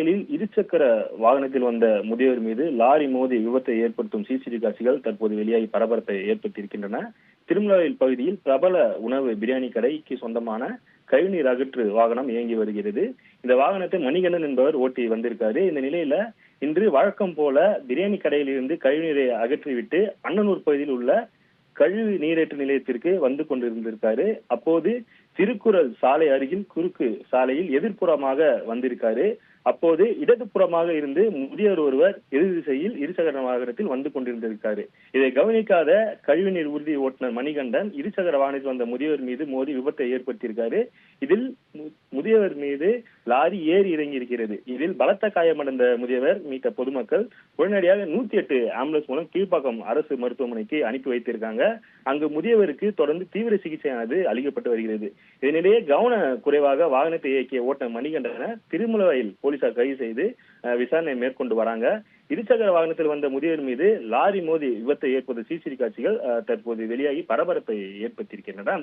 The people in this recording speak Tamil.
திருமலாயிலில் இருசக்கர வாகனத்தில் வந்த முதியவர் மீது லாரி மோதி விபத்தை ஏற்படுத்தும் சிசிடிவி காட்சிகள் தற்போது வெளியாகி பரபரப்பை ஏற்படுத்தியிருக்கின்றன. திருமலாயில் பகுதியில் பிரபல உணவு பிரியாணி கடைக்கு சொந்தமான கழிவுநீர் அகற்று வாகனம் இயங்கி வருகிறது. இந்த வாகனத்தை மணிகண்டன் என்பவர் ஓட்டி வந்திருக்காரு. இந்த நிலையில இன்று வழக்கம் போல பிரியாணி கடையில் இருந்து கழிவுநீரை அகற்றிவிட்டு அண்ணனூர் பகுதியில் உள்ள கழிவு நீரேற்று நிலையத்திற்கு வந்து கொண்டிருந்திருக்காரு. அப்போது திருக்குறள் சாலை அருகில் குறுக்கு சாலையில் எதிர்ப்புறமாக வந்திருக்காரு. அப்போது இடதுபுறமாக இருந்து முதியவர் ஒருவர் எதிர் திசையில் இருசக்கர வாகனத்தில் வந்து கொண்டிருந்திருக்காரு. இதை கவனிக்காத கழிவுநீர் ஊர்தி ஓட்டுநர் மணிகண்டன் இருசக்கர வாகனத்தில் வந்த முதியவர் மீது மோதி விபத்தை ஏற்படுத்தியிருக்காரு. இதில் மு- முதியவர் மீது லாரி ஏறி இறங்கி இருக்கிறது இதில் பலத்த காயமடைந்த முதியவர் மீட்ட பொதுமக்கள் உடனடியாக நூத்தி எட்டு ஆம்புலன்ஸ் மூலம் கீழ்ப்பாக்கம் அரசு மருத்துவமனைக்கு அனுப்பி வைத்திருக்காங்க. அங்கு முதியவருக்கு தொடர்ந்து தீவிர சிகிச்சையானது அளிக்கப்பட்டு வருகிறது. இதனிடையே கவன குறைவாக வாகனத்தை இயக்கிய ஓட்டுநர் மணிகண்டனை திருமலையில் போலீசார் கைது செய்து விசாரணை மேற்கொண்டு வராங்க. இருசக்கர வாகனத்தில் வந்த முதியவர் மீது லாரி மோதி விபத்தை ஏற்பது சிசிடி காட்சிகள் தற்போது வெளியாகி பரபரப்பை ஏற்படுத்தியிருக்கின்றன.